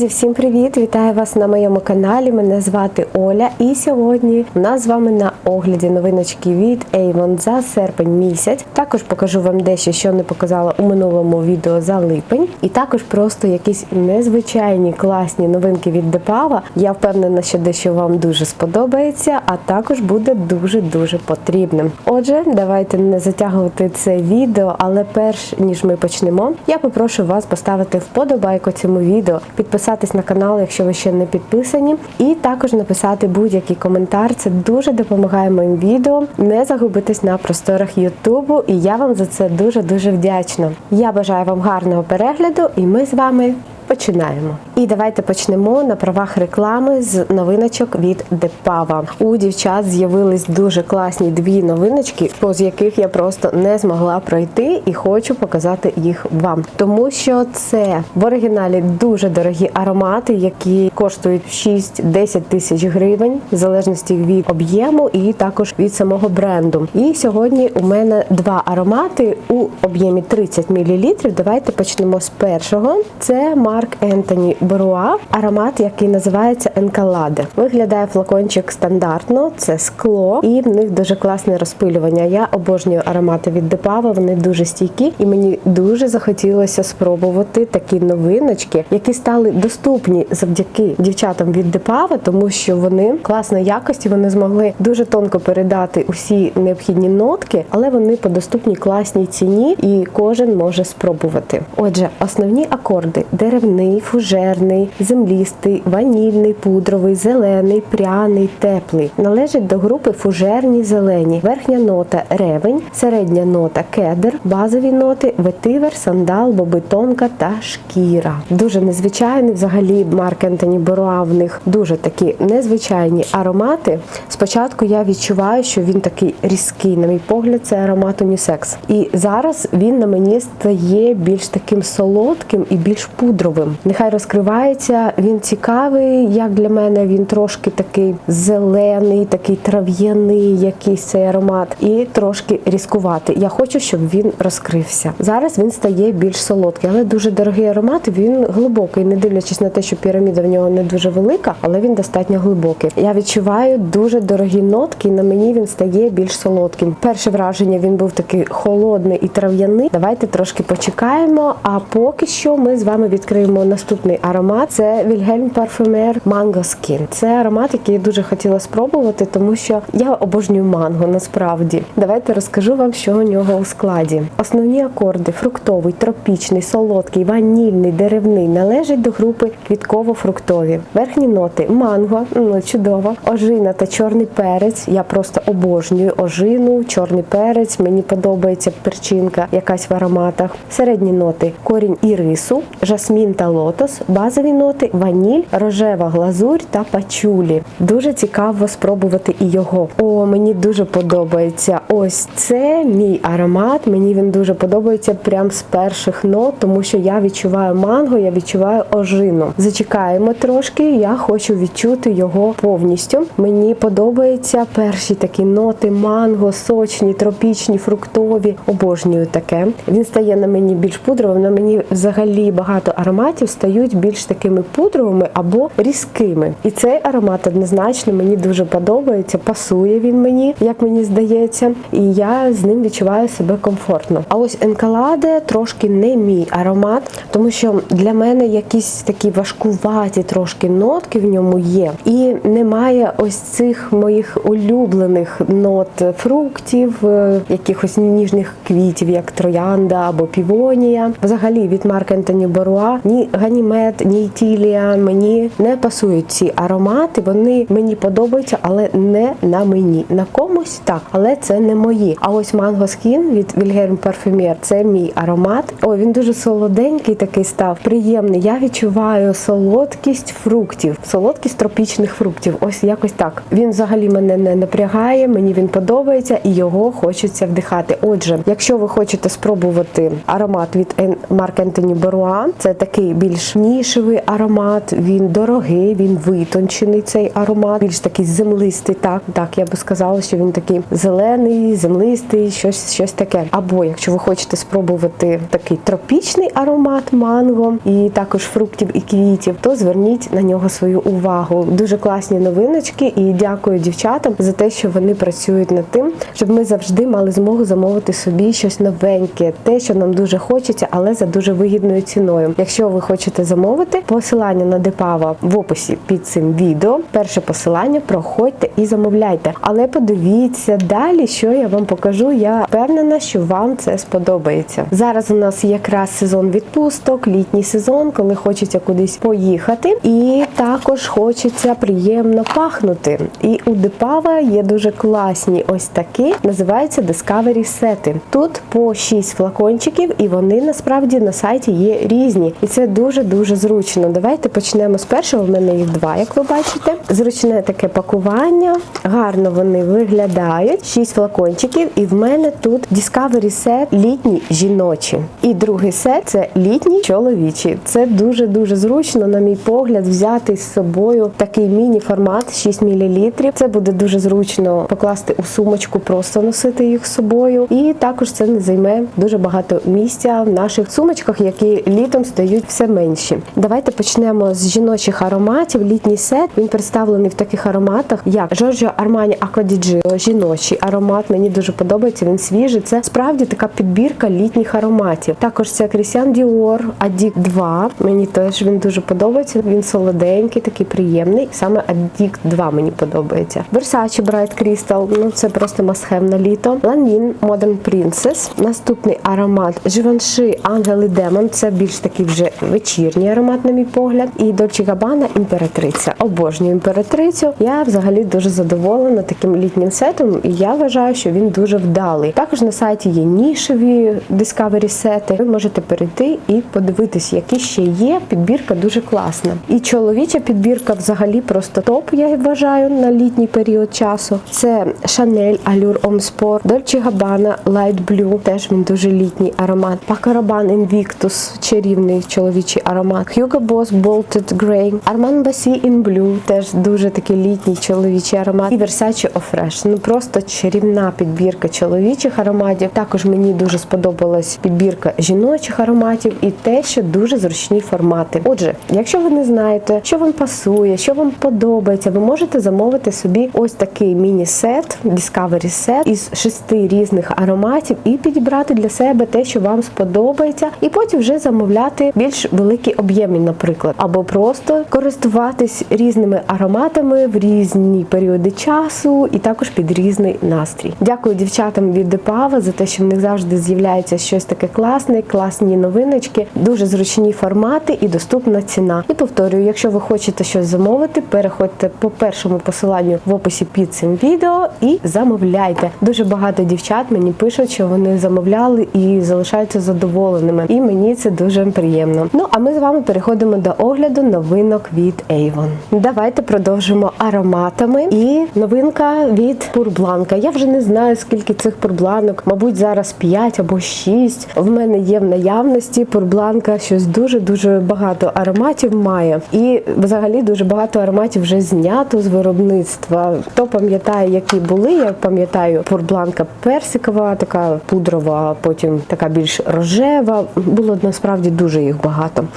Друзі, всім привіт! Вітаю вас на моєму каналі. Мене звати Оля. І сьогодні у нас з вами на огляді новиночки від Avon за серпень місяць. Також покажу вам дещо, що не показала у минулому відео за липень. І також просто якісь незвичайні класні новинки від Депава. Я впевнена, що дещо вам дуже сподобається, а також буде дуже дуже потрібним. Отже, давайте не затягувати це відео, але перш ніж ми почнемо, я попрошу вас поставити вподобайку цьому відео, підписатись на канал, якщо ви ще не підписані, і також написати будь-який коментар. Це дуже допомагає моїм відео не загубитись на просторах Ютубу, і я вам за це дуже дуже вдячна. Я бажаю вам гарного перегляду, і ми з вами. Починаємо. І давайте почнемо на правах реклами з новиночок від Депава. У дівчат з'явились дуже класні дві новиночки, з яких я просто не змогла пройти і хочу показати їх вам. Тому що це в оригіналі дуже дорогі аромати, які коштують 6-10 тисяч гривень, в залежності від об'єму і також від самого бренду. І сьогодні у мене два аромати у об'ємі 30 мл. Давайте почнемо з першого. Це Марк Ентоні Беруа, аромат, який називається Енкаладе. Виглядає флакончик стандартно, це скло, і в них дуже класне розпилювання. Я обожнюю аромати від Депава, вони дуже стійкі, і мені дуже захотілося спробувати такі новиночки, які стали доступні завдяки дівчатам від Депава, тому що вони класної якості, вони змогли дуже тонко передати усі необхідні нотки, але вони по доступній класній ціні, і кожен може спробувати. Отже, основні акорди деревний, фужерний, землістий, ванільний, пудровий, зелений, пряний, теплий. Належить до групи фужерні зелені. Верхня нота ревень, середня нота кедр, базові ноти ветивер, сандал, бобитонка та шкіра. Дуже незвичайний взагалі Марк Ентоні Боруа в них дуже такі незвичайні аромати. Спочатку я відчуваю, що він такий різкий, на мій погляд, це аромат унісекс. І зараз він на мені стає більш таким солодким і більш пудровим. Нехай розкривається. Він цікавий, як для мене. Він трошки такий зелений, такий трав'яний, якийсь цей аромат, і трошки різкуватий. Я хочу, щоб він розкрився. Зараз він стає більш солодкий, але дуже дорогий аромат. Він глибокий, не дивлячись на те, що піраміда в нього не дуже велика, але він достатньо глибокий. Я відчуваю дуже дорогі нотки. і На мені він стає більш солодким. Перше враження він був такий холодний і трав'яний. Давайте трошки почекаємо. А поки що ми з вами відкриємо наступний аромат. Це Вільгельм Парфюмер Mango Skin. Це аромат, який я дуже хотіла спробувати, тому що я обожнюю манго насправді. Давайте розкажу вам, що у нього у складі. Основні акорди: фруктовий, тропічний, солодкий, ванільний, деревний належать до групи квітково-фруктові. Верхні ноти манго, ну чудово, ожина та чорний перець. Я просто обожнюю ожину, чорний перець. Мені подобається перчинка, якась в ароматах. Середні ноти корінь ірису, жасмін та лотос, базові ноти, ваніль, рожева глазурь та пачулі. Дуже цікаво спробувати і його. О, мені дуже подобається. Ось це мій аромат. Мені він дуже подобається прям з перших нот, тому що я відчуваю манго, я відчуваю ожину. Зачекаємо трошки. Я хочу відчути його повністю. Мені подобаються перші такі ноти манго, сочні, тропічні, фруктові. Обожнюю таке. Він стає на мені більш пудровим. На мені взагалі багато ароматів стають більш такими пудровими або різкими. І цей аромат однозначно мені дуже подобається. Пасує він мені, як мені здається, і я з ним відчуваю себе комфортно. А ось Енкаладе трошки не мій аромат, тому що для мене якісь такі важкуваті трошки нотки в ньому є. І немає ось цих моїх улюблених нот фруктів, е, якихось ніжних квітів, як троянда або півонія. Взагалі від Марк Ентоні Боруа ні ганімед, ні Ітілія мені не пасують ці аромати. Вони мені подобаються, але не на мені. На комусь так, але це не мої. А ось Mango Skin від Wilhelm Parfumier – це мій аромат. О, він дуже солоденький такий став, приємний. Я відчуваю солодкість фруктів, солодкість тропічних фруктів. Ось якось так. Він взагалі мене не напрягає, мені він подобається і його хочеться вдихати. Отже, якщо ви хочете спробувати аромат від Марк Ентоні Беруа, це такий такий більш нішевий аромат. Він дорогий, він витончений. Цей аромат, більш такий землистий. Так, так я би сказала, що він такий зелений, землистий, щось, щось таке. Або якщо ви хочете спробувати такий тропічний аромат манго і також фруктів і квітів, то зверніть на нього свою увагу. Дуже класні новиночки, і дякую дівчатам за те, що вони працюють над тим, щоб ми завжди мали змогу замовити собі щось новеньке, те, що нам дуже хочеться, але за дуже вигідною ціною. Якщо ви хочете замовити, посилання на Депава в описі під цим відео. Перше посилання проходьте і замовляйте. Але подивіться далі, що я вам покажу. Я впевнена, що вам це сподобається. Зараз у нас якраз сезон відпусток, літній сезон, коли хочеться кудись поїхати, і також хочеться приємно пахнути. І у Депава є дуже класні ось такі, називаються Discovery сети. Тут по 6 флакончиків, і вони насправді на сайті є різні. І це дуже дуже зручно. Давайте почнемо з першого. У мене їх два, як ви бачите. Зручне таке пакування. Гарно вони виглядають. 6 флакончиків, і в мене тут Discovery сет літні жіночі. І другий сет це літній чоловічий. Це дуже дуже зручно, на мій погляд, взяти з собою такий міні-формат 6 мл. Це буде дуже зручно покласти у сумочку, просто носити їх з собою. І також це не займе дуже багато місця в наших сумочках, які літом стають все менші. Давайте почнемо з жіночих ароматів. Літній сет він представлений в таких ароматах, як Giorgio Armani Acqua жіночий аромат. Мені дуже подобається. Він свіжий. Це справді така підбірка літніх ароматів. Також це Christian Dior Addict 2. Мені теж він дуже подобається. Він солоденький, такий приємний. Саме Addict 2 мені подобається. Versace Bright Crystal, ну це просто мастхев на літо. Lanvin Modern Princess. Наступний аромат Givenchy Ангел і Демон. Це більш такий вже вечірній аромат, на мій погляд. І Dolce Gabbana імператриця. Обожнюю імператрицю. Я взагалі дуже задоволена таким літнім сетом, і я вважаю, що він дуже вдалий. Також на сайті є нішеві Discovery сети. Ви можете перейти і подивитись, які ще є. Підбірка дуже класна. І чоловіча підбірка взагалі просто топ, я вважаю, на літній період часу. Це Chanel Allure Homme Sport, Dolce Gabbana Light Blue, теж він дуже літній аромат. Rabanne Invictus, чарівний чоловічий аромат. Hugo Boss Bolted Grey, Armand Bassi in Blue, теж дуже такий літній чоловічий аромат. І Versace Eau Fresh. Ну просто чарівна підбірка чоловічих ароматів. Також мені дуже сподобалась підбірка жіночих ароматів і те, що дуже зручні формати. Отже, якщо ви не знаєте, що вам пасує, що вам подобається, ви можете замовити собі ось такий міні-сет, Discovery Set із шести різних ароматів і підібрати для себе те, що вам сподобається, і потім вже замовляти більш великі об'єми, наприклад, або просто користуватись різними ароматами в різні періоди часу і також під різний настрій. Дякую дівчатам від Депава за те, що в них завжди з'являється щось таке класне, класні новиночки, дуже зручні формати і доступна ціна. І повторюю, якщо ви хочете щось замовити, переходьте по першому посиланню в описі під цим відео і замовляйте. Дуже багато дівчат мені пишуть, що вони замовляли і залишаються задоволеними. І мені це дуже приємно. Ну а ми з вами переходимо до огляду новинок від Avon. Давайте продовжимо ароматами. І новинка від Пурбланка. Я вже не знаю, скільки цих пурбланок, мабуть, зараз 5 або 6. В мене є в наявності пурбланка, щось дуже дуже багато ароматів має. І взагалі дуже багато ароматів вже знято з виробництва. Хто пам'ятає, які були, я пам'ятаю пурбланка персикова, така пудрова, потім така більш рожева. Було насправді дуже їх багато.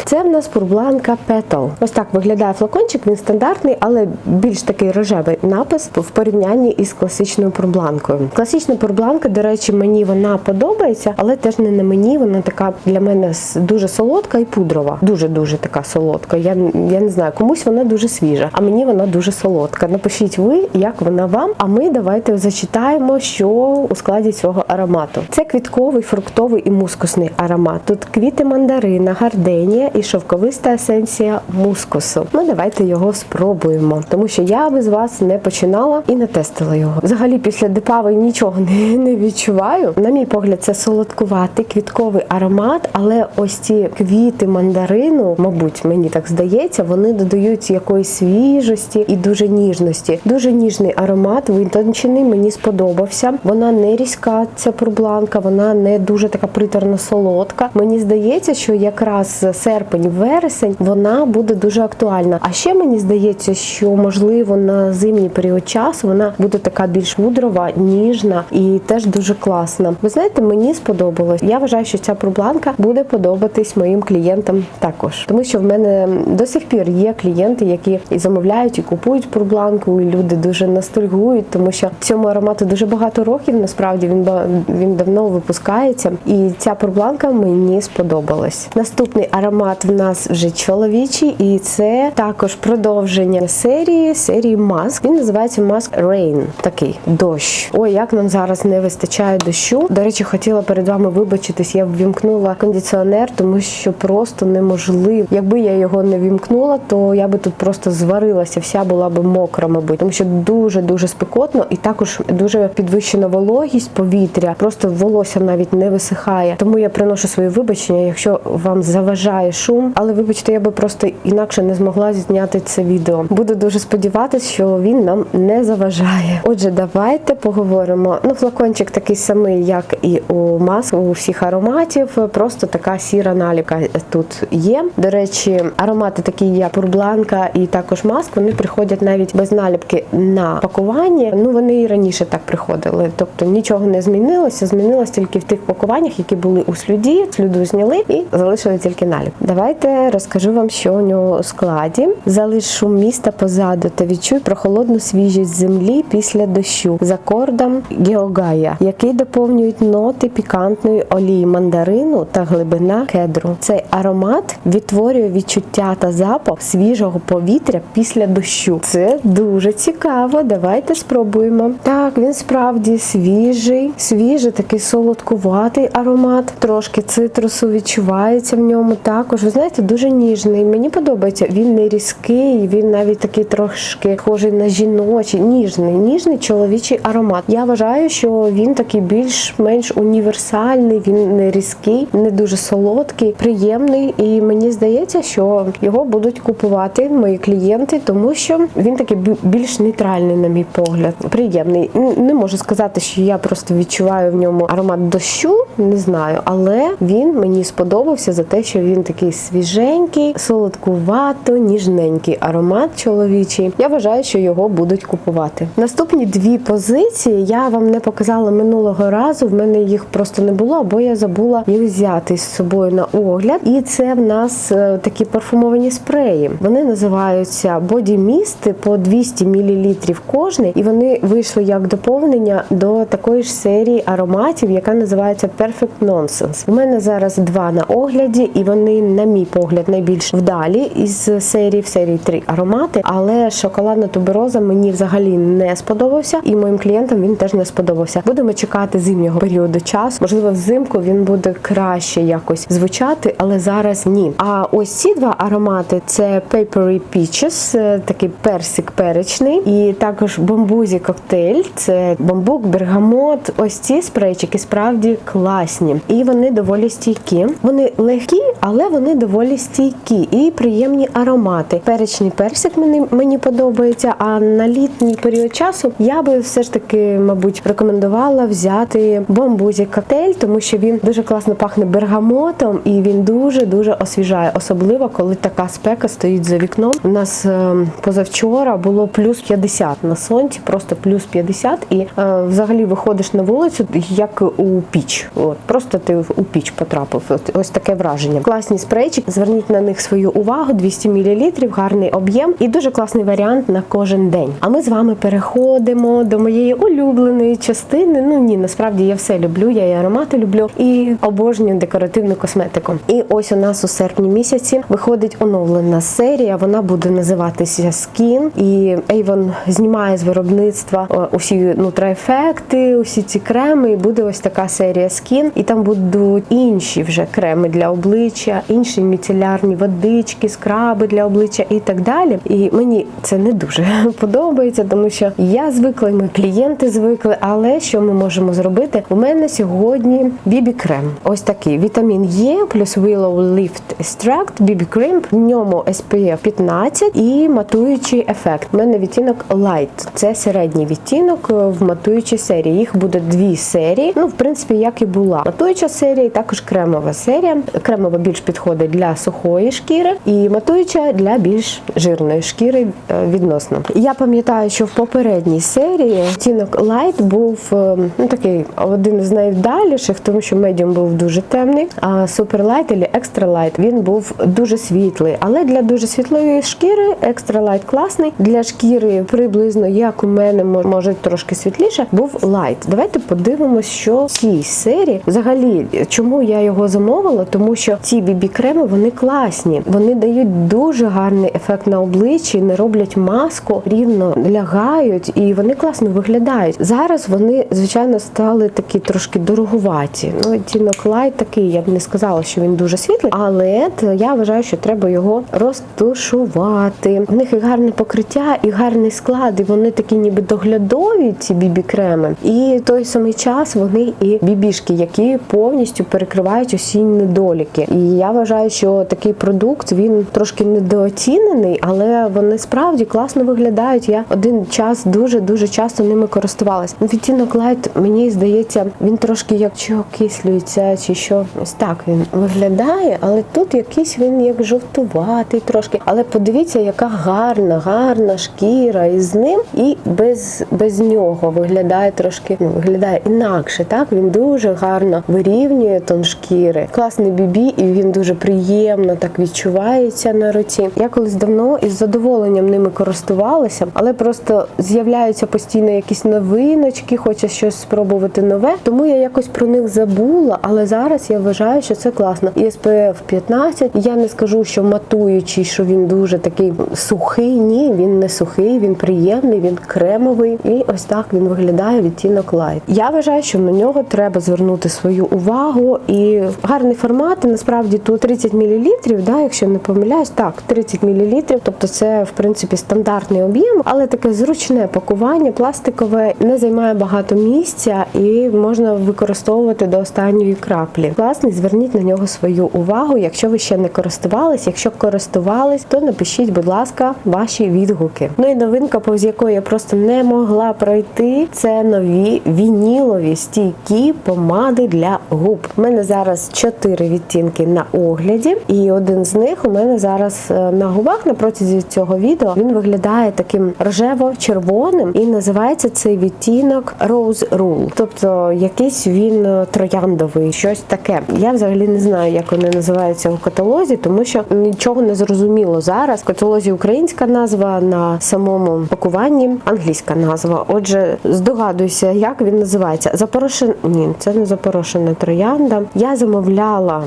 Це в нас пурбланка Petal. Ось так виглядає флакончик. Він стандартний, але більш такий рожевий напис в порівнянні із класичною пурбланкою. Класична пурбланка, до речі, мені вона подобається, але теж не на мені. Вона така для мене дуже солодка і пудрова. Дуже дуже така солодка. Я, я не знаю, комусь вона дуже свіжа, а мені вона дуже солодка. Напишіть ви, як вона вам. А ми давайте зачитаємо, що у складі цього аромату. Це квітковий, фруктовий і мускусний аромат. Тут квіти мандарина, гарденія і шовковиста есенція мускусу. Ну давайте його спробуємо, тому що я без вас не починала і не тестила його. Взагалі, після депави нічого не, не відчуваю. На мій погляд, це солодкуватий квітковий аромат, але ось ці квіти мандарину, мабуть, мені так здається, вони додають якоїсь свіжості і дуже ніжності. Дуже ніжний аромат, витончений, мені сподобався. Вона не різка, ця пурбланка, вона не дуже така приторно солодка. Мені здається, що якраз зараз серпень-вересень, вона буде дуже актуальна. А ще мені здається, що можливо на зимній період часу вона буде така більш мудрова, ніжна і теж дуже класна. Ви знаєте, мені сподобалось. Я вважаю, що ця пробланка буде подобатись моїм клієнтам також, тому що в мене до сих пір є клієнти, які і замовляють і купують пробланку, і люди дуже ностальгують, тому що цьому аромату дуже багато років. Насправді він він давно випускається, і ця пробланка мені сподобалась. Наступний аромат в нас вже чоловічий, і це також продовження серії серії маск. Він називається Mask Rain. Такий дощ. Ой, як нам зараз не вистачає дощу. До речі, хотіла перед вами вибачитись. Я ввімкнула кондиціонер, тому що просто неможливо. Якби я його не вімкнула, то я би тут просто зварилася, вся була би мокра, мабуть, тому що дуже дуже спекотно і також дуже підвищена вологість повітря. Просто волосся навіть не висихає. Тому я приношу свої вибачення, якщо вам заважає шум. Але вибачте, я би просто інакше не змогла зняти це відео. Буду дуже сподіватися, що він нам не заважає. Отже, давайте поговоримо. Ну, флакончик такий самий, як і у маск, у всіх ароматів. Просто така сіра наліпка тут є. До речі, аромати такі, як пурбланка і також маск, вони приходять навіть без наліпки на пакуванні. Ну вони і раніше так приходили. Тобто нічого не змінилося. Змінилось тільки в тих пакуваннях, які були у слюді. Слюду зняли і залишили тільки наліп. Давайте розкажу вам, що у нього у складі. Залиш шум міста позаду та відчуй прохолодну свіжість землі після дощу з акордом Геогая, який доповнюють ноти пікантної олії мандарину та глибина кедру. Цей аромат відтворює відчуття та запах свіжого повітря після дощу. Це дуже цікаво. Давайте спробуємо. Так, він справді свіжий, свіжий, такий солодкуватий аромат. Трошки цитрусу відчувається в ньому. Також ви знаєте, дуже ніжний. Мені подобається. Він не різкий, він навіть такий трошки схожий на жіночий, ніжний, ніжний чоловічий аромат. Я вважаю, що він такий більш-менш універсальний, він не різкий, не дуже солодкий, приємний. І мені здається, що його будуть купувати мої клієнти, тому що він такий більш нейтральний, на мій погляд. Приємний. Не можу сказати, що я просто відчуваю в ньому аромат дощу, не знаю, але він мені сподобався за те, що він такий свіженький, солодкувато, ніжненький аромат чоловічий. Я вважаю, що його будуть купувати. Наступні дві позиції я вам не показала минулого разу. В мене їх просто не було, або я забула їх взяти з собою на огляд. І це в нас е, такі парфумовані спреї. Вони називаються Body Mist по 200 мл кожний, і вони вийшли як доповнення до такої ж серії ароматів, яка називається Perfect Nonsense. У мене зараз два на огляді, і вони, на мій погляд, найбільш вдалі із серії в серії три аромати. Але шоколадна тубероза мені взагалі не сподобався, і моїм клієнтам він теж не сподобався. Будемо чекати зимнього періоду часу. Можливо, взимку він буде краще якось звучати, але зараз ні. А ось ці два аромати це Papery Peaches, е, такий персик перечний, і також бамбузі коктейль. Це бамбук, бергамот. Ось ці спрейчики справді класні, і вони доволі стійкі. Вони легкі, але вони доволі стійкі і приємні аромати. Перечний персик мені, мені подобається. А на літній період часу я би все ж таки, мабуть, рекомендувала взяти бамбузі коктейль, тому що він дуже класно пахне бергамотом і він дуже дуже освіжає, особливо коли така спека стоїть за вікном. У нас е, позавчора було плюс 50 на сонці, просто плюс 50, і е, взагалі виходиш на вулицю як у піч. От просто ти у піч потрапив. От, ось таке враження. Класні спрейчики. Зверніть на них свою увагу. 200 мл, гарний об'єм і дуже класний варіант на кожен день. А ми з вами переходимо до моєї улюбленої частини. Ну ні, насправді я все люблю. Я і аромати люблю і обожнюю декоративну косметику. І ось у нас у серпні місяці виходить оновлена серія. Вона буде називатися Skin. І Avon знімає з виробництва е, усі нутроефекти, усі ці креми. І буде ось така серія Skin. І там будуть інші вже креми для обличчя, інші міцелярні водички, скраби для обличчя і так далі. І мені це не дуже подобається, тому що я звикла, і мої клієнти звикли. Але що ми можемо зробити? У мене сьогодні бібі крем. Ось такий вітамін Е плюс Willow Lift Extract, бібі крем. В ньому SPF 15 і матуючий ефект. У мене відтінок Light. Це середній відтінок в матуючій серії. Їх буде дві серії. Ну, в принципі, як і була. Матуюча серія, і також кремова серія. Кремова більш підходить для сухої шкіри, і матуюча для більш жирної шкіри е, відносно. Я пам'ятаю, що в попередній серії відтінок Light був е, ну такий один з найвдаліших, тому що медіум був дуже темний. А Super Light або Extra Light він був дуже світлий. Але для дуже світлої шкіри Extra Light класний. Для шкіри приблизно як у мене мо- може трошки світліше, був Light. Давайте подивимося, що в цій серії взагалі чому я його замовила, тому що ці бібі креми вони класні. Вони дають дуже гарний ефект на обличчі, не роблять маску, рівно лягають і вони класно виглядають. Зараз вони звичайно стали такі трошки дороговаті. Ну відтінок Light такий, я б не сказала, що він дуже світлий, але я вважаю, що треба його розтушувати. У них і гарне покриття, і гарний склад, і вони такі ніби доглядові, ці бібі креми. І в той самий час вони і бібішки, які повністю перекривають усі недоліки. І я вважаю, що такий продукт він трошки недооцінений, але вони справді класно виглядають. Я один час дуже дуже часто ними користувалась. Ну, Відтінок Light, мені здається, він трошки як чи окислюється, чи що ось так він виглядає, але тут якийсь він як жовтуватий трошки. Але подивіться, яка гарна, гарна шкіра із ним, і без, без нього виглядає трошки, ну, виглядає інакше. Так він дуже гарно вирівнює тон шкіри. Класний бібі, і він дуже приємно так відчувається на руці. Я колись давно із задоволенням ними користувалася, але просто з'являються постійно якісь новиночки, хоче щось спробувати нове. Тому я якось про них забула. Але зараз я вважаю, що це класно. І SPF 15, я не скажу, що матуючий, що він дуже такий сухий. Ні, він не сухий, він приємний, він кремовий. І ось так він виглядає відтінок Light. Я вважаю, що на нього треба звернути свою увагу. І гарний формат. І насправді тут 30 мл, да, якщо не помиляюсь, так 30 мл. Тобто це в принципі стандартний об'єм, але таке зручне пакування, пластикове, не займає багато місця і можна використовувати до останньої краплі. Класний, зверніть на нього свою увагу. Якщо ви ще не користувались, якщо користувались, то напишіть, будь ласка, ваші відгуки. Ну і новинка, повз якої я просто не могла пройти, це нові вінілові стійкі помади для губ. У мене зараз чотири відтінки на огляді, і один з них у мене зараз е, на губах на протязі цього відео він виглядає таким рожево-червоним і називається цей відтінок Rose Rule. Тобто якийсь він е, трояндовий, щось таке. Я взагалі не знаю, як вони називаються у каталозі, тому що нічого не зрозуміло зараз. В каталозі українська назва на самому пакуванні англійська назва. Отже, здогадуйся, як він називається. Запорошен... Ні, це не запорошена троянда. Я замовляла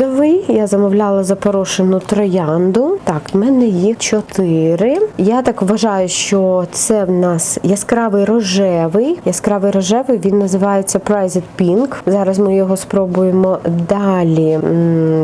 нюдовий, я замовляла запорошену троянду. Так, в мене їх чотири. Я так вважаю, що це в нас яскравий рожевий. Яскравий рожевий він називається Prized Pink. Зараз ми його спробуємо далі.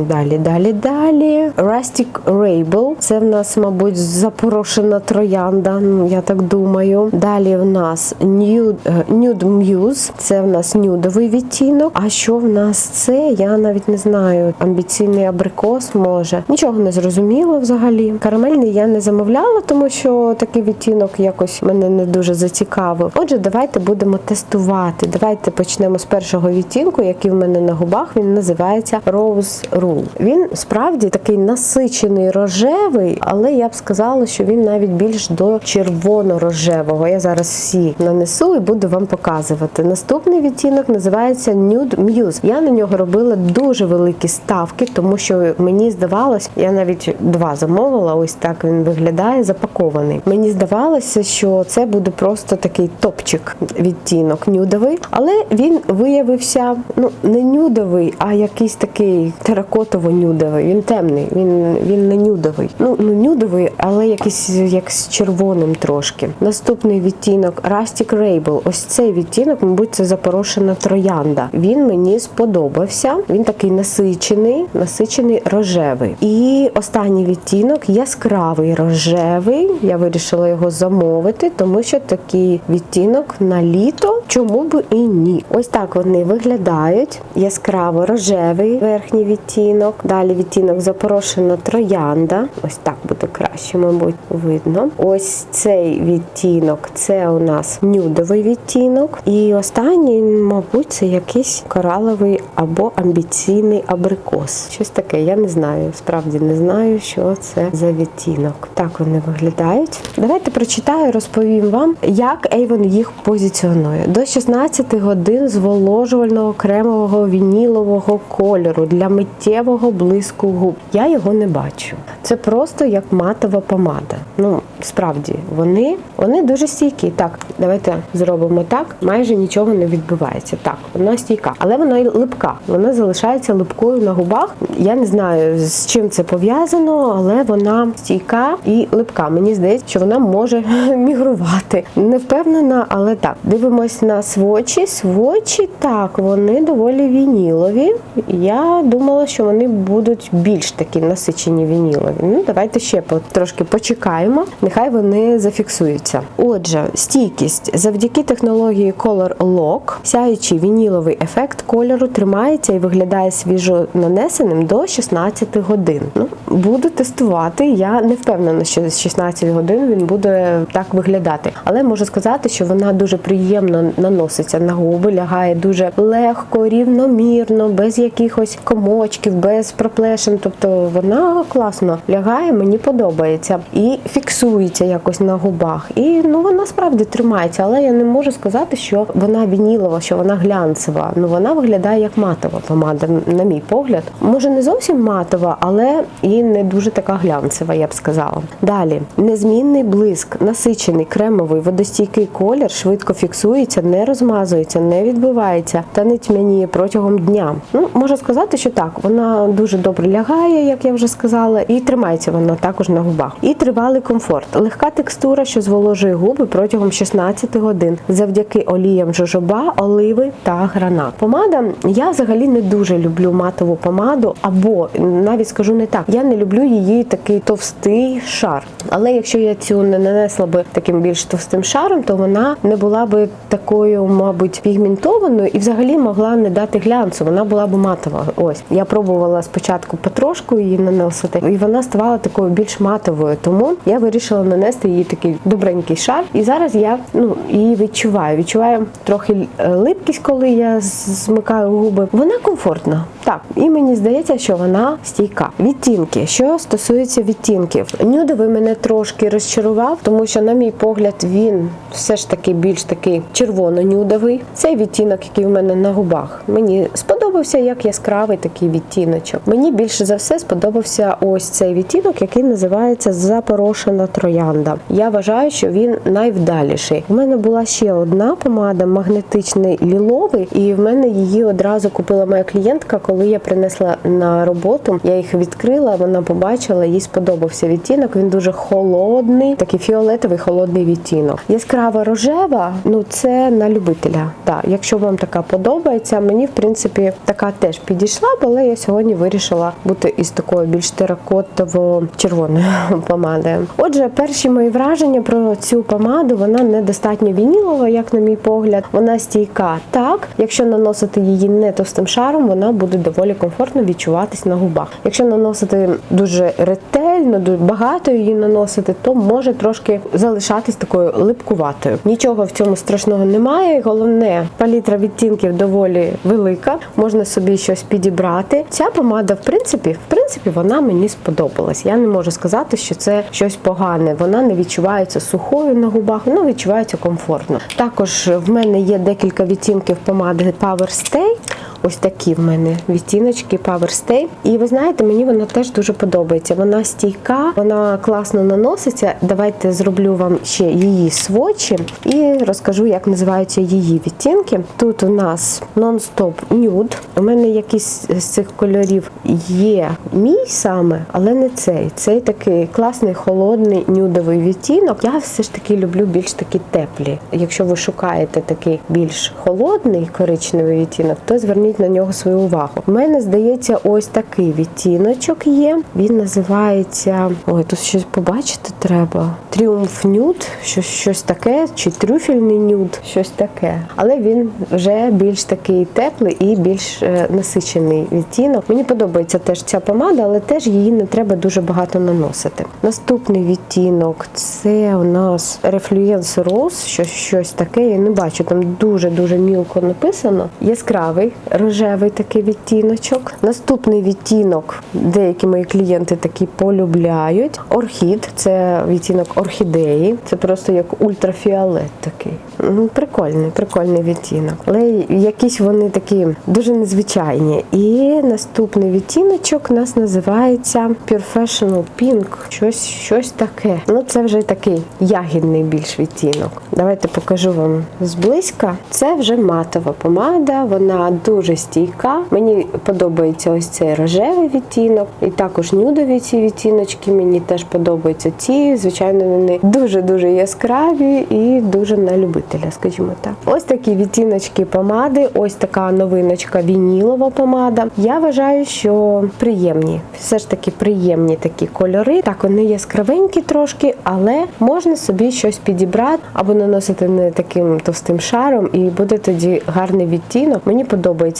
Далі, далі, далі. Rustic Rabel. Це в нас, мабуть, запорошена троянда. Я так думаю. Далі в нас Nude, е, Nude Muse. Це в нас нюдовий відтінок. А що в нас це? Я навіть не знаю. Амбіційний абрикос може. Нічого не зрозуміло взагалі. Карамельний я не замовляла, тому що такий відтінок якось мене не дуже зацікавив. Отже, давайте будемо тестувати. Давайте почнемо з першого відтінку, який в мене на губах. Він називається Rose Rule. Він справді такий насичений рожевий, але я б сказала, що він навіть більш до червоно-рожевого. Я зараз всі нанесу і буду вам показувати. Наступний відтінок називається Nude Muse. Я на нього робила дуже великі ставки, тому що мені здавалось, я навіть два замовила. Ось так він виглядає запакований. Мені здавалося, що це буде просто такий топчик відтінок нюдовий, але він виявився ну не нюдовий, а якийсь такий теракотово-нюдовий. Він темний, він, він не нюдовий. Ну, ну нюдовий, але якийсь як з червоним трошки. Наступний відтінок Rustic Rabel. Ось цей відтінок, мабуть, це запорошена троянда. Він мені сподобався. Він такий насичений, насичений рожевий. І останній відтінок яскравий рожевий. Я вирішила його замовити, тому що такий відтінок на літо. Чому б і ні? Ось так вони виглядають. Яскраво рожевий верхній відтінок. Далі відтінок запорошена троянда. Ось так буде краще, мабуть, видно. Ось цей відтінок це у нас нюдовий відтінок. І останній, мабуть, це якийсь кораловий або амбіційний абрикос. Абрикос. Щось таке, я не знаю. Справді не знаю, що це за відтінок. Так вони виглядають. Давайте прочитаю, розповім вам, як Avon їх позиціонує. До 16 годин зволожувального кремового вінілового кольору для миттєвого блиску губ. Я його не бачу. Це просто як матова помада. Ну, справді, вони, вони дуже стійкі. Так, давайте зробимо так. Майже нічого не відбувається. Так, вона стійка, але вона липка. Вона залишається липкою на губах. Я не знаю з чим це пов'язано, але вона стійка і липка. Мені здається, що вона може мігрувати. Не впевнена, але так. Дивимось на свочі. Свочі так, вони доволі вінілові. Я думала, що вони будуть більш такі насичені вінілові. Ну, давайте ще трошки почекаємо. Нехай вони зафіксуються. Отже, стійкість завдяки технології Color Lock, сяючий вініловий ефект кольору тримається і виглядає свіжо нанесеним до 16 годин. Ну, буду тестувати. Я не впевнена, що з 16 годин він буде так виглядати. Але можу сказати, що вона дуже приємно наноситься на губи, лягає дуже легко, рівномірно, без якихось комочків, без проплешин. Тобто вона класно лягає, мені подобається і фіксується якось на губах. І ну вона справді тримається, але я не можу сказати, що вона вінілова, що вона глянцева. Ну вона виглядає як матова помада, на мій погляд. Може не зовсім матова, але і не дуже така глянцева, я б сказала. Далі незмінний блиск, насичений кремовий водостійкий колір, швидко фіксується, не розмазується, не відбивається та не тьмяніє протягом дня. Ну можу сказати, що так, вона дуже добре лягає, як я вже сказала, і тримається вона також на губах. І тривалий комфорт, легка текстура, що зволожує губи протягом 16 годин завдяки оліям жожоба, оливи та гранат. Помада я взагалі не дуже люблю матову помаду, або навіть скажу не так. Я не люблю її такий товстий шар. Але якщо я цю не нанесла би таким більш товстим шаром, то вона не була би такою, мабуть, пігментованою і взагалі могла не дати глянцу. Вона була б матова. Ось я пробувала спочатку потрошку її наносити, і вона ставала такою більш матовою. Тому я вирішила нанести її такий добренький шар. І зараз я ну її відчуваю. Відчуваю трохи е, липкість, коли я змикаю губи. Вона комфортна. Так, і мені здається, що вона стійка. Відтінки, що стосується відтінків, нюдовий мене трошки розчарував, тому що, на мій погляд, він все ж таки більш такий червоно-нюдовий. Цей відтінок, який в мене на губах, мені сподобався як яскравий такий відтіночок. Мені більше за все сподобався ось цей відтінок, який називається запорошена троянда. Я вважаю, що він найвдаліший. У мене була ще одна помада, магнетичний ліловий, і в мене її одразу купила моя клієнтка, коли я принесла на роботу. Я їх відкрила, вона побачила, їй сподобався відтінок. Він дуже холодний, такий фіолетовий холодний відтінок. Яскрава рожева, ну це на любителя. Так, якщо вам така подобається, мені в принципі така теж підійшла, але я сьогодні вирішила бути із такою більш теракотово-червоною помадою. Отже, перші мої враження про цю помаду, вона недостатньо вінілова, як на мій погляд. Вона стійка. Так, якщо наносити її не товстим шаром, вона буде доволі комфортно відчуватись на губах. Якщо наносити дуже ретельно, дуже багато її наносити, то може трошки залишатись такою липкуватою. Нічого в цьому страшного немає. Головне, палітра відтінків доволі велика. Можна собі щось підібрати. Ця помада, в принципі, в принципі, вона мені сподобалась. Я не можу сказати, що це щось погане. Вона не відчувається сухою на губах, вона відчувається комфортно. Також в мене є декілька відтінків помади Power Stay. Ось такі в мене відтіночки Power Stay. І ви знаєте, мені вона теж дуже подобається. Вона стійка, вона класно наноситься. Давайте зроблю вам ще її свочі і розкажу, як називаються її відтінки. Тут у нас Non-Stop Nude. У мене якийсь з цих кольорів є мій саме, але не цей. Цей такий класний холодний нюдовий відтінок. Я все ж таки люблю більш такі теплі. Якщо ви шукаєте такий більш холодний коричневий відтінок, то зверніть на нього свою увагу. У мене здається, ось такий відтіночок є. Він називається. Ой, тут щось побачити треба. Тріумф нюд, щось, щось таке, чи трюфельний нюд, щось таке. Але він вже більш такий теплий і більш е, насичений відтінок. Мені подобається теж ця помада, але теж її не треба дуже багато наносити. Наступний відтінок це у нас Refluence Rose, щось, щось таке. Я не бачу, там дуже дуже мілко написано. Яскравий рожевий такий відтіночок. Наступний відтінок, деякі мої клієнти такі полюбляють. Орхід це відтінок орхідеї. Це просто як ультрафіолет такий. Ну, Прикольний, прикольний відтінок. Але якісь вони такі дуже незвичайні. І наступний відтіночок у нас називається Professional Pink. Щось, щось таке. Ну, це вже такий ягідний більш відтінок. Давайте покажу вам зблизька. Це вже матова помада, вона дуже стійка. Мені подобається ось цей рожевий відтінок, і також нюдові ці відтіночки. Мені теж подобаються ці. Звичайно, вони дуже-дуже яскраві і дуже на любителя, скажімо так. Ось такі відтіночки помади, ось така новиночка вінілова помада. Я вважаю, що приємні, все ж таки приємні такі кольори. Так, вони яскравенькі трошки, але можна собі щось підібрати або наносити не таким товстим шаром, і буде тоді гарний відтінок. Мені подобається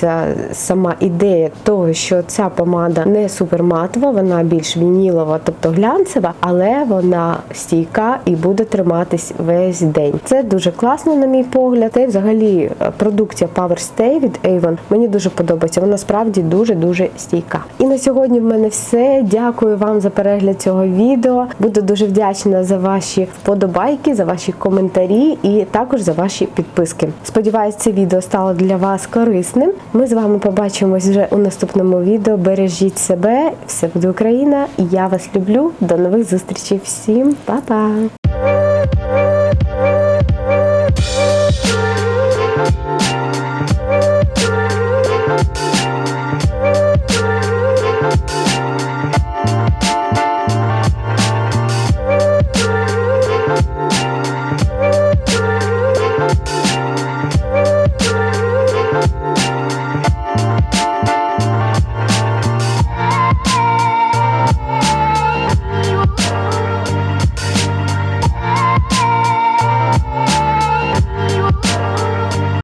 сама ідея того, що ця помада не суперматова, вона більш вінілова, тобто глянцева, але вона стійка і буде триматись весь день. Це дуже класно, на мій погляд. Та й взагалі е, продукція Power Stay від Avon мені дуже подобається. Вона справді дуже дуже стійка. І на сьогодні в мене все. Дякую вам за перегляд цього відео. Буду дуже вдячна за ваші вподобайки, за ваші коментарі і також за ваші підписки. Сподіваюсь, це відео стало для вас корисним. Ми з вами побачимось вже у наступному відео. Бережіть себе, все буде Україна, я вас люблю. До нових зустрічей. Всім па-па!